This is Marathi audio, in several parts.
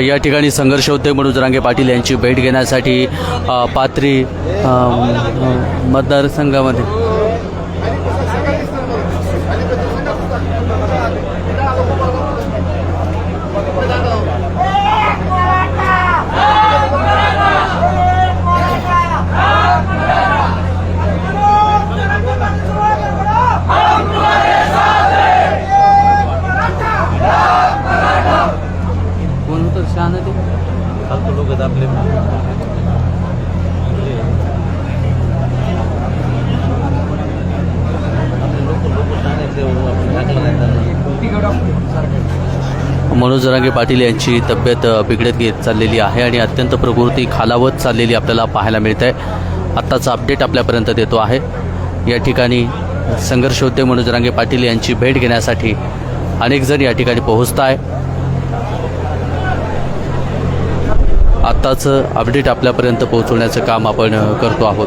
या ठिकाणी संघर्ष होते म्हणून जरांगे पाटील यांची भेट घेण्यासाठी पात्री मतदारसंघामध्ये कोण होतं शहाणं ते फालतू लोक आहेत आपले आपले लोक लोक सांगायचे आपण टाकलं नाही त्यांना मनोज जरांगे पाटील यांची तब्येत बिघडत घेत चाललेली आहे आणि अत्यंत प्रकृती खालावत चाललेली आपल्याला पाहायला मिळत आहे आत्ताचा अपडेट आपल्यापर्यंत देतो आहे. या ठिकाणी संघर्ष होते मनोज जरांगे पाटील यांची भेट घेण्यासाठी अनेक जण या ठिकाणी पोहोचत आहे. आत्ताच अपडेट आपल्यापर्यंत पोहोचवण्याचं काम आपण करतो आहोत.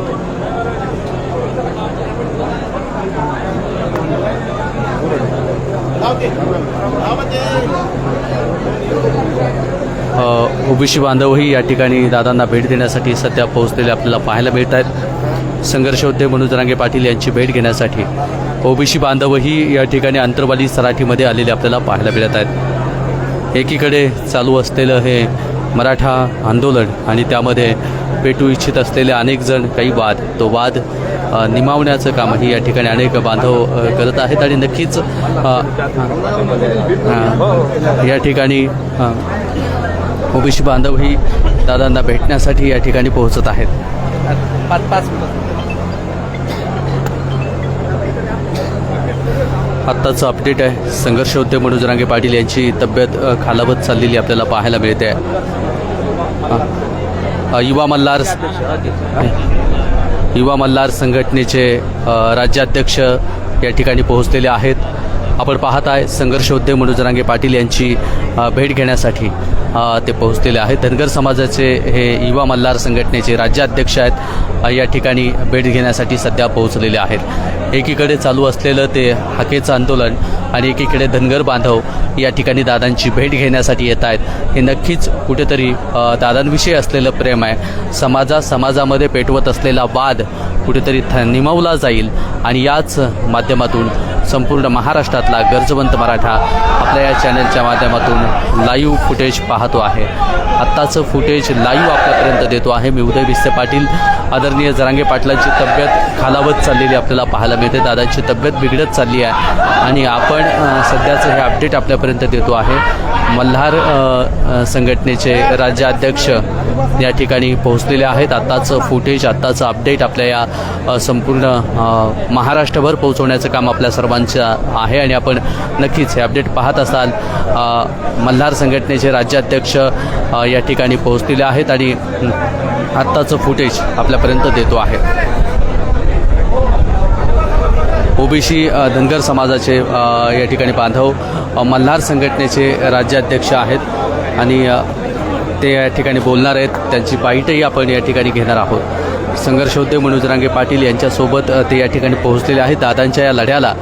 ओबीसी बांधवही या ठिकाणी दादांना भेट देण्यासाठी सध्या पोहोचलेले आपल्याला पाहायला मिळत आहेत. संघर्ष होते. म्हणून पाटील यांची भेट घेण्यासाठी ओबीसी बांधवही या ठिकाणी अंतरवाली सराठीमध्ये आलेले आपल्याला पाहायला मिळत आहेत. एकीकडे चालू असलेलं हे मराठा आंदोलन आणि त्यामध्ये पेटू इच्छित असलेले अनेक जण काही वाद तो वाद निमावण्याचं कामही या ठिकाणी अनेक बांधव करत आहेत आणि नक्कीच या ठिकाणी ओबीसी बांधवही दादांना भेटण्यासाठी या ठिकाणी पोहोचत आहेत. पाच पाच आत्ताचं अपडेट आहे. संघर्ष होते मनोज रांगे पाटील यांची तब्येत खालावत चाललेली आपल्याला पाहायला मिळते. आहे युवा मल्हार युवा मल्हार संघटनेचे राज्याध्यक्ष या ठिकाणी पोहोचलेले आहेत. आपण पाहत आहे संघर्ष होते मनोज रांगे पाटील यांची भेट घेण्यासाठी. ते पोहोचलेले आहेत. धनगर समाजाचे हे युवा मल्हार संघटनेचे राज्याध्यक्ष आहेत. या ठिकाणी भेट घेण्यासाठी सध्या पोहोचलेले आहेत. एकीकडे चालू असलेलं ते हाकेचं आंदोलन आणि एकीकडे धनगर बांधव या ठिकाणी दादांची भेट घेण्यासाठी येत आहेत. हे नक्कीच कुठेतरी दादांविषयी असलेलं प्रेम आहे. समाजा समाजामध्ये पेटवत असलेला वाद कुठेतरी थ निमवला जाईल आणि याच माध्यमातून संपूर्ण महाराष्ट्रातला गरजवंत मराठा आपल्या या चॅनलच्या माध्यमातून लाईव्ह फुटेज पाहतो आहे. आत्ताचं फुटेज लाईव्ह आपल्यापर्यंत देतो आहे. मी उदय विस्ते पाटील. आदरणीय जरांगे पाटलांची तब्येत खालावत चाललेली आपल्याला पाहायला मिळते. दादांची तब्येत बिघडत चालली आहे. आणि आपण सध्याचं हे अपडेट आपल्यापर्यंत देतो आहे. मल्हार संघटनेचे राज्याध्यक्ष या ठिकाणी पोहोचलेले आहेत. आत्ताचं फुटेज आत्ताचं अपडेट आपल्या या संपूर्ण महाराष्ट्रभर पोहोचवण्याचं काम आपल्या सर्वांचं आहे आणि आपण नक्कीच हे अपडेट पाहत असाल. मल्हार संघटनेचे राज्याध्यक्ष या ठिकाणी पोहोचलेले आहेत आणि आत्ताचं फुटेज आपल्यापर्यंत देतो आहे. ओबीसी धनगर समाजाचे या ठिकाणी बांधव मल्हार संघटनेचे राज्याध्यक्ष आहेत आणि ते या ठिकाणी बोलणार आहेत. त्यांची बाईटही आपण या ठिकाणी घेणार आहोत. संघर्षोद्योग मनोज रांगे पाटील यांच्यासोबत ते या ठिकाणी पोहोचलेले आहेत. दादांच्या या लढ्याला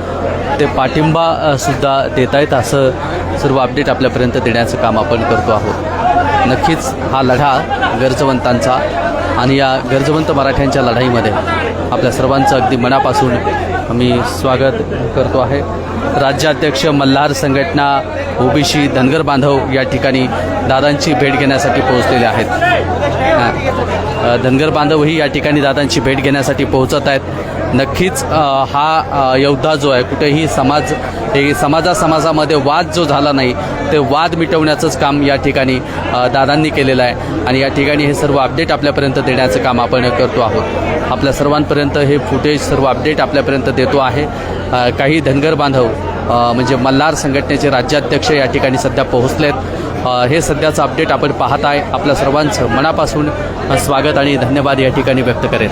ते पाठिंबा सुद्धा देत आहेत. असं सर्व अपडेट आपल्यापर्यंत देण्याचं काम आपण करतो आहोत. नक्कीच हा लढा गरजवंतांचा आणि या गरजवंत मराठ्यांच्या लढाईमध्ये आपल्या सर्वांचं अगदी मनापासून मी स्वागत करतो आहे. राज्याध्यक्ष मल्हार संघटना ओबीसी धनगर बांधव या ठिकाणी दादांची भेट घेण्यासाठी पोहोचलेले आहेत. धनगर बांधवही या ठिकाणी दादांची भेट घेण्यासाठी पोहोचत आहेत. नक्कीच हा योद्धा जो आहे कुठेही समाज हे समाजा समाजामध्ये वाद जो झाला नाही ते वाद मिटवण्याचंच काम या ठिकाणी दादांनी केलेलं आहे. आणि या ठिकाणी हे सर्व अपडेट आपल्यापर्यंत देण्याचं काम आपण करतो आहोत. आपल्या सर्वांपर्यंत हे फुटेज सर्व अपडेट आपल्यापर्यंत देतो आहे. काही धनगर बांधव म्हणजे मल्हार संघटनेचे राज्याध्यक्ष या ठिकाणी सध्या पोहोचलेत. आहेत हे सध्याचं अपडेट आपण पाहत आहे आपल्या सर्वांचं मनापासून स्वागत आणि धन्यवाद या ठिकाणी व्यक्त करेन.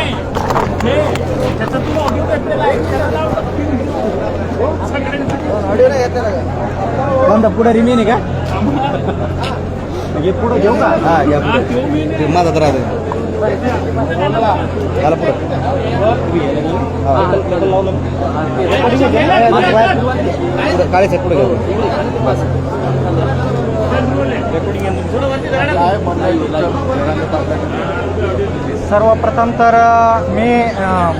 मुंबई हे त्याचा तू ऑडिओ घेतलेला आहे. त्याला कोणता पुढे रिमेन आहे का? हे पुढे घेऊ का? हा या तो मी. पुढे माझा तर त्याला पुढे. पुढे काळेच पुढे घेऊ. बस. सर्वप्रथम तर मी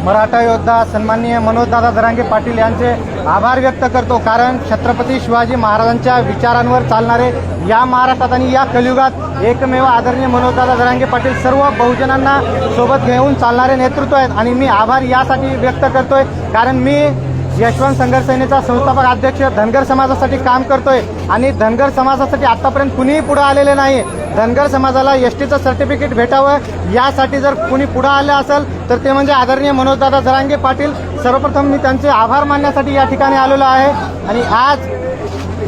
मराठा योद्धा सन्माननीय मनोजदादा जरांगे पाटील यांचे आभार व्यक्त करतो. कारण छत्रपती शिवाजी महाराजांच्या विचारांवर चालणारे या महाराष्ट्रात आणि या कलियुगात एकमेव आदरणीय मनोजदादा जरांगे पाटील सर्व बहुजनांना सोबत घेऊन चालणारे नेतृत्व आहेत. आणि मी आभार यासाठी व्यक्त करतोय. कारण मी यशवंत संघर्ष सेनेचा संस्थापक अध्यक्ष धनगर समाजासाठी काम करतोय आणि धनगर समाजासाठी आतापर्यंत कुणीही पुढे आलेले नाही. धनगर समाजाला एस टीचं सर्टिफिकेट भेटावं यासाठी जर कुणी पुढे आलं असेल तर ते म्हणजे आदरणीय मनोजदादा जरांगे पाटील. सर्वप्रथम मी त्यांचे आभार मानण्यासाठी या ठिकाणी आलेलो आहे. आणि आज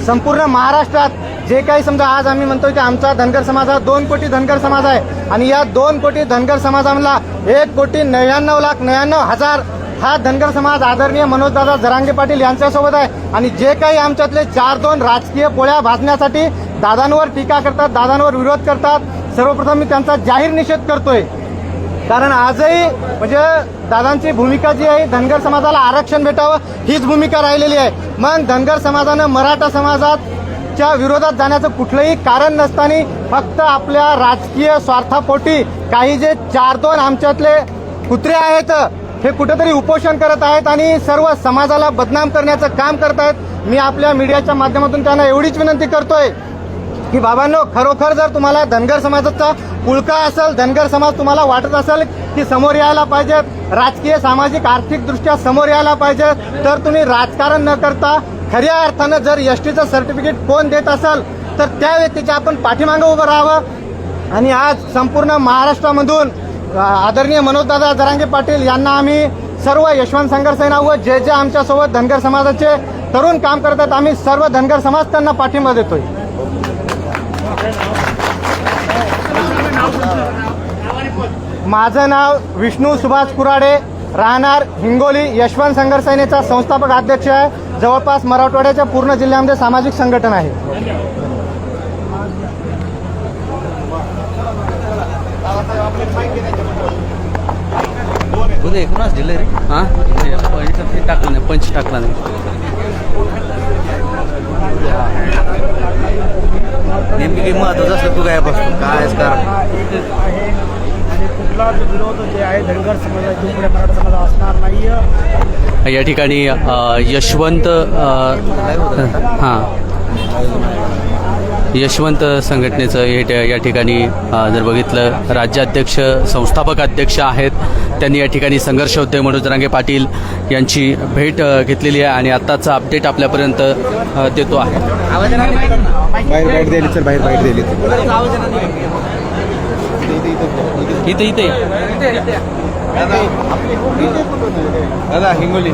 संपूर्ण महाराष्ट्रात जे काही समजा आज आम्ही म्हणतो की आमचा धनगर समाज हा दोन कोटी धनगर समाज आहे. आणि या दोन कोटी धनगर समाजामधला एक कोटी नव्याण्णव लाख नव्याण्णव हजार हा धनगर समाज आदरणीय मनोजदादा जरांगे पाटील यांच्यासोबत आहे. आणि जे काही आमच्यातले चार दोन राजकीय पोळ्या भाजण्यासाठी दादांवर टीका करतात दादांवर विरोध करतात सर्वप्रथम मी त्यांचा जाहीर निषेध करतोय. कारण आजही म्हणजे दादांची भूमिका जी आहे धनगर समाजाला आरक्षण भेटावं हीच भूमिका राहिलेली आहे. मग धनगर समाजानं मराठा समाजाच्या विरोधात जाण्याचं कुठलंही कारण नसताना फक्त आपल्या राजकीय स्वार्थापोटी काही जे चार दोन आमच्यातले कुत्रे आहेत हे कुठेतरी उपोषण करत आहेत आणि सर्व समाजाला बदनाम करण्याचं काम करत आहेत. मी आपल्या मीडियाच्या माध्यमातून त्यांना एवढीच विनंती करतोय की बाबांनो खरोखर जर तुम्हाला धनगर समाजाचा पुळका असेल धनगर समाज तुम्हाला वाटत असेल की समोर यायला पाहिजेत राजकीय सामाजिक आर्थिक दृष्ट्या समोर यायला पाहिजे तर तुम्ही राजकारण न करता खऱ्या अर्थानं जर एस टीचं सर्टिफिकेट कोण देत असेल तर त्या व्यक्तीच्या आपण पाठीमागं उभं राहावं. आणि आज संपूर्ण महाराष्ट्रामधून आदरणीय मनोजदादा जरांगे पाटील यांना आम्ही सर्व यशवंत संघर्ष सेना व जे जे आमच्यासोबत धनगर समाजाचे तरुण काम करतात आम्ही सर्व धनगर समाज त्यांना पाठिंबा देतोय. माझं नाव विष्णू सुभाष कुराडे राहणार हिंगोली यशवंत संघर्ष सेनेचा संस्थापक अध्यक्ष आहे. जवळपास मराठवाड्याच्या पूर्ण जिल्ह्यामध्ये सामाजिक संघटन आहे. उद्या एकूणच दिलं रे? हां? पंच टाकलं नाही पंच टाकला नाही नेमकी काही महत्वाचं असलं तू काय बसतो काय कारण या ठिकाणी यशवंत हां. यशवंत संघटनेचं हे त्या- या ठिकाणी जर बघितलं राज्याध्यक्ष संस्थापक अध्यक्ष आहेत. त्यांनी या ठिकाणी संघर्ष होते मनोज रांगे पाटील यांची भेट घेतलेली आहे आणि आत्ताचा अपडेट आपल्यापर्यंत देतो आहे. इथे इथे. दादा हिंगोली.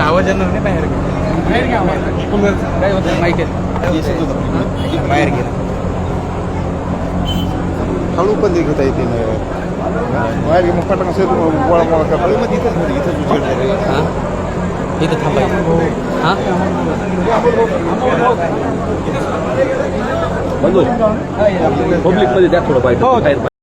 आवाज येणार नाही. बाहेर काय होतं? माहिती आहे. बाहेर गेला हळू पण ते घेता येते बाहेर मग पटकन असेल गोळा गोळा करता मग इथंच झाले. हां? इथं थांबायचं हां? पब्लिकमध्ये द्या थोडं बाहेर.